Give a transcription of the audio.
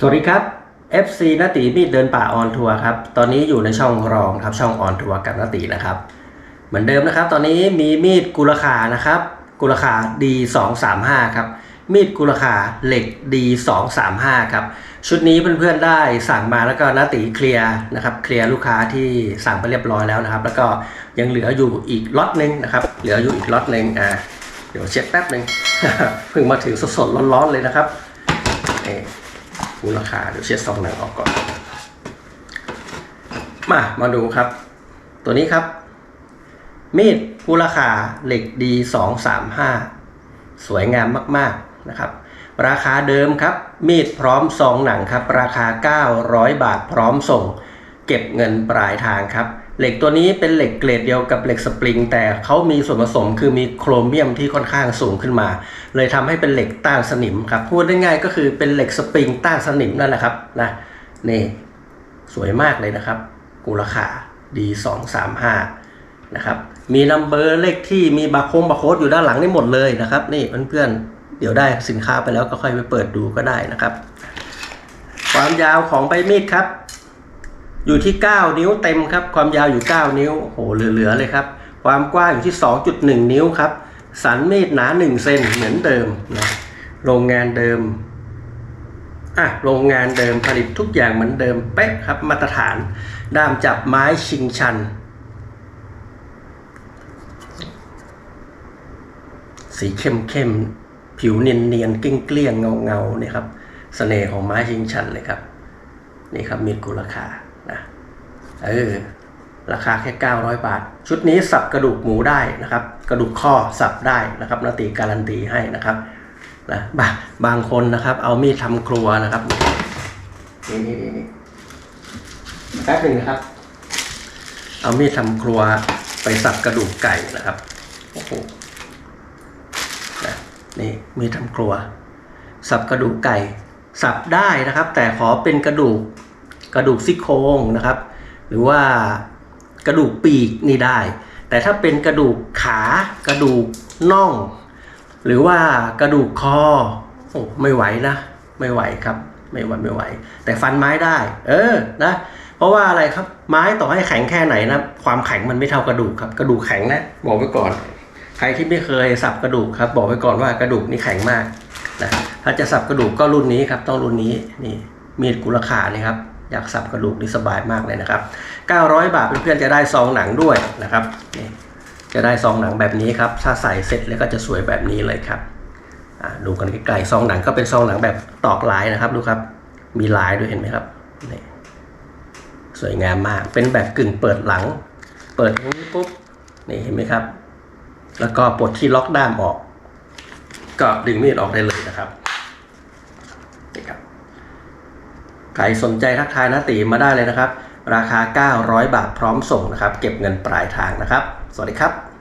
สวัสดีครับ FC นาตีมีดเดินป่าออนทัวร์ครับ ตอนนี้อยู่ในช่องรองครับช่องออนทัวร์กับนาตีนะครับ เหมือนเดิมนะครับ ตอนนี้มีมีดกุลขานะครับ กุลขา D235 ครับ มีดกุลขาเหล็ก D235 ครับ ชุดนี้เพื่อนๆได้สั่งมาแล้วก็นาตีเคลียร์นะครับ เคลียร์ลูกค้าที่สั่งไปเรียบร้อยแล้วนะครับ แล้วก็ยังเหลืออยู่อีกล็อตหนึงนะครับ เหลืออยู่อีกล็อตหนึงอ่า เดี๋ยวเช็คแป๊บหนึ่งเพิ่งมาถึงสดๆร้อนๆเลยนะครับนี่ มูลค่าเดี๋ยวเช็ดซองหนังออกก่อน มามาดูครับ ตัวนี้ครับ มีดคูราคาเหล็กดีสองสามห้าสวยงามมาก ๆนะครับ ราคาเดิมครับ มีดพร้อมซองหนังครับ ราคา 900 บาทพร้อมส่ง เก็บเงินปลายทางครับ เหล็กตัวนี้เป็นเหล็กเกรดเดียวกับเหล็กสปริง แต่เขามีส่วนผสมคือมีโครเมียมที่ค่อนข้างสูงขึ้นมา เลยทำให้เป็นเหล็กต้านสนิมครับพูดได้ง่ายก็คือเป็นเหล็กสปริงต้านสนิมนั่นแหละครับนะนี่สวยมากเลยนะครับกูราคาดีสองสามห้านะครับมีนัมเบอร์เลขที่มีบาร์โค้งบาร์โค้ดอยู่ด้านหลังนี่หมดเลยนะครับนี่เพื่อนๆเดี๋ยวได้สินค้าไปแล้วก็ค่อยไปเปิดดูก็ได้นะครับ ความยาวของใบมีดครับ อยู่ที่ 9 นิ้วเต็มครับ ความยาวอยู่ 9 นิ้วโหเหลือๆเลยครับ ความกว้างอยู่ที่ 2.1 นิ้วครับ สันมีดหนา 1 เซนเหมือนเดิมนะโรงงานเดิมอะโรงงานเดิมผลิตทุกอย่างเหมือนเดิมเป๊ะครับมาตรฐาน ด้ามจับไม้ชิงชัน สีเข้มเข้มๆผิวเนียนเนียนๆเกลี้ยงเกลี้ยงเงาเงาๆเนี่ยครับเสน่ห์ของไม้ชิงชันเลยครับ นี่ครับมีดกุราคา นะเออราคาแค่ 900 บาท ชุดนี้สับกระดูกหมูได้นะครับ กระดูกข้อสับได้นะครับนาตีการันตีให้นะครับนะบางบางคนนะครับเอามีดทำครัวนะครับนี่นี่นี่แป๊บหนึ่งนะครับ เอามีดทำครัวไปสับกระดูกไก่นะครับโอ้โหนะนี่มีดทำครัว สับกระดูกไก่ สับได้นะครับ แต่ขอเป็นกระดูก กระดูกซี่โครงนะครับ หรือว่ากระดูกปีกนี่ได้ แต่ถ้าเป็นกระดูกขากระดูกน่อง หรือว่ากระดูกคอโอ้ไม่ไหวนะไม่ไหวครับไม่ไหวไม่ไหว แต่ฟันไม้ได้ เออนะเพราะว่าอะไรครับไม้ต่อให้แข็งแค่ไหนนะความแข็งมันไม่เท่ากระดูกครับ กระดูกแข็งนะบอกไว้ก่อน ใครที่ไม่เคยสับกระดูกครับ บอกไว้ก่อนว่ากระดูกนี่แข็งมากนะถ้าจะสับกระดูกก็รุ่นนี้ครับ ต้องรุ่นนี้นี่มีดกุลขานี่ครับ อยากสับกระดูกนี่สบายมากเลยนะครับ 900 บาทเพื่อนๆจะได้ซองหนังด้วยนะครับ จะได้ซองหนังแบบนี้ครับ ถ้าใส่เสร็จแล้วก็จะสวยแบบนี้เลยครับดูกันใกล้ๆซองหนังก็เป็นซองหนังแบบตอกลายนะครับดูครับ มีลายด้วยเห็นไหมครับนี่สวยงามมาก เป็นแบบกึ่งเปิดหลัง เปิดตรงนี้ปุ๊บนี่เห็นไหมครับ แล้วก็ปลดที่ล็อกด้ามออก ก็ดึงมีดออกได้เลยนะครับนี่ครับ ใครสนใจทักทายนาตีมาได้เลยนะครับ ราคา 900 บาทพร้อมส่งนะครับ เก็บเงินปลายทางนะครับ สวัสดีครับ